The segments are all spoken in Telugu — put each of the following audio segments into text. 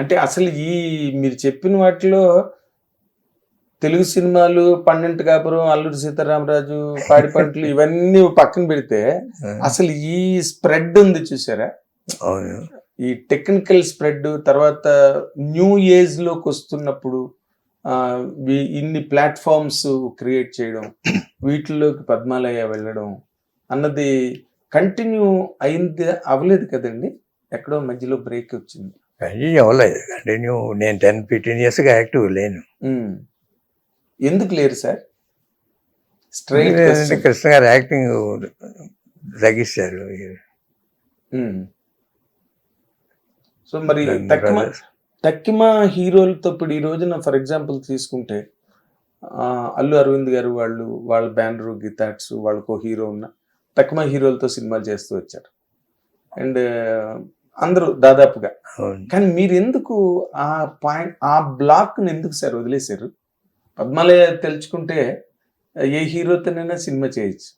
అంటే అసలు ఈ మీరు చెప్పిన వాటిలో తెలుగు సినిమాలు పన్నెండు కాపురం అల్లూరి సీతారామరాజు పాడి పంటలు ఇవన్నీ పక్కన పెడితే అసలు ఈ స్ప్రెడ్ ఉంది చూసారా? ఈ టెక్నికల్ స్ప్రెడ్ తర్వాత న్యూ ఏజ్లోకి వస్తున్నప్పుడు ఇన్ని ప్లాట్ఫామ్స్ క్రియేట్ చేయడం వీటిలోకి పద్మాలయ వెళ్ళడం అన్నది కంటిన్యూ అయింది అవ్వలేదు కదండి? ఎక్కడో మధ్యలో బ్రేక్ వచ్చింది. కంటిన్యూ అవ్వలేదు కంటిన్యూ నేను టెన్ ఫిఫ్టీన్ ఇయర్స్గా యాక్టివ్ లేను. ఉమ్. ఎందుకు లేరు సార్? స్ట్రైట్ కృష్ణ గారు యాక్టింగ్ తగ్గిస్తారు సో మరి తక్కువ తక్కిమ హీరోలతో ఇప్పుడు ఈ రోజున ఫర్ ఎగ్జాంపుల్ తీసుకుంటే అల్లు అరవింద్ గారు వాళ్ళు వాళ్ళ బ్యానర్ గితాట్స్ వాళ్ళకు హీరో ఉన్న తక్కువ హీరోలతో సినిమాలు చేస్తూ వచ్చారు. అండ్ అందరూ దాదాపుగా. కానీ మీరు ఎందుకు ఆ పాయింట్ ఆ బ్లాక్ ఎందుకు సార్ వదిలేశారు? పద్మాలయ తెలుసుకుంటే ఏ హీరోతోనైనా సినిమా చేయొచ్చు.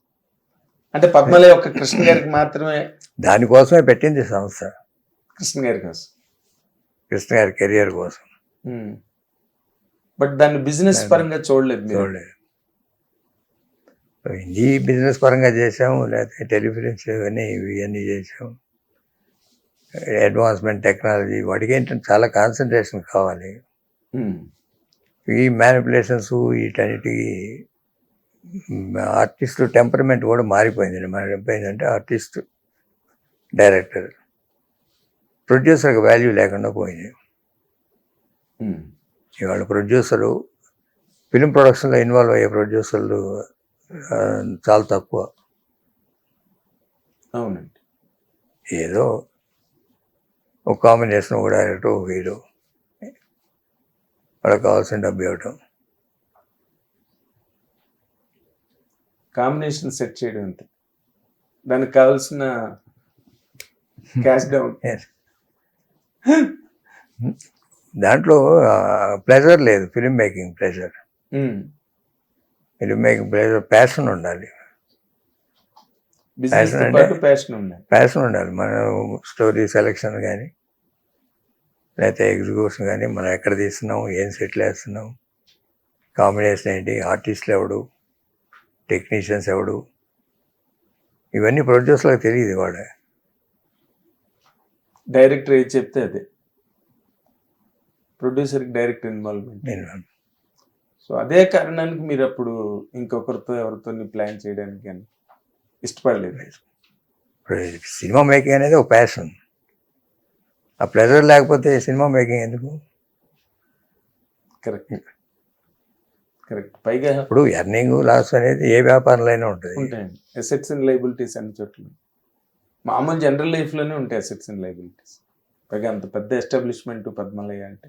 అంటే పద్మాలయ ఒక కృష్ణ గారికి మాత్రమే దానికోసమే పెట్టింది సంస్థ. కృష్ణ గారి కోసం. కృష్ణ గారి కెరియర్ కోసం. బట్ దాన్ని బిజినెస్ పరంగా చూడలేదు చూడలేదు. హిందీ బిజినెస్ పరంగా చేసాము లేకపోతే టెలిఫిలిమ్స్ ఇవన్నీ ఇవన్నీ చేసాము అడ్వాన్స్మెంట్ టెక్నాలజీ వాటికి ఏంటంటే చాలా కాన్సన్ట్రేషన్ కావాలి. ఉమ్. ఈ మ్యానిపులేషన్స్ వీటన్నిటికి ఆర్టిస్ట్ టెంపర్మెంట్ కూడా మారిపోయింది. మన అయిపోయిందంటే ఆర్టిస్ట్ డైరెక్టర్ ప్రొడ్యూసర్కి వాల్యూ లేకుండా పోయింది. ఉమ్. ఇవాళ ప్రొడ్యూసరు ఫిలిం ప్రొడక్షన్లో ఇన్వాల్వ్ అయ్యే ప్రొడ్యూసర్లు చాలా తక్కువ. అవునండి. ఏదో ఒక కాంబినేషన్ ఒక డైరెక్టర్ ఒక హీరో వాళ్ళకి కావాల్సిన డబ్బు ఇవ్వటం. కాంబినేషన్ సెట్ చేయడం అంతే. దానికి కావాల్సిన క్యాష్ డౌన్ దాంట్లో ప్లెజర్ లేదు. Film making pleasure film making pleasure passion ఉండాలి. అంటే- ప్యాషన్ ప్యాషన్ ఉండాలి. మన స్టోరీ సెలెక్షన్ కానీ లేకపోతే ఎగ్జిక్యూషన్ కానీ మనం ఎక్కడ తీస్తున్నాం ఏం సెటిల్ వేస్తున్నాం కాంబినేషన్ ఏంటి ఆర్టిస్టులు ఎవడు టెక్నీషియన్స్ ఎవడు ఇవన్నీ ప్రొడ్యూసర్లకు తెలియదు వాళ్ళ. డైరెక్టర్ ఏది చెప్తే అదే. ప్రొడ్యూసర్ డైరెక్ట్ ఇన్వాల్వ్మెంట్ నేను సో అదే కారణానికి మీరు అప్పుడు ఇంకొకరితో ఎవరితో ప్లాన్ చేయడానికి కానీ ఇష్టపడలేదు ఇప్పుడు సినిమా మేకింగ్ అనేది ఒక ప్యాషన్ ఆ ప్లెజర్ లేకపోతే సినిమా మేకింగ్ ఎందుకు? కరెక్ట్ కరెక్ట్ పైగా ఇప్పుడు ఎర్నింగ్ లాస్ అనేది ఏ వ్యాపారంలో అయినా ఉంటుంది. ఉంటాయండి. అసెట్స్ అండ్ లైబిలిటీస్ అన్ని చోట్ల. మామూలు జనరల్ లైఫ్లోనే ఉంటాయి అసెట్స్ అండ్ లైబిలిటీస్ పైగా అంత పెద్ద ఎస్టాబ్లిష్మెంట్ పద్మలయ అంటే.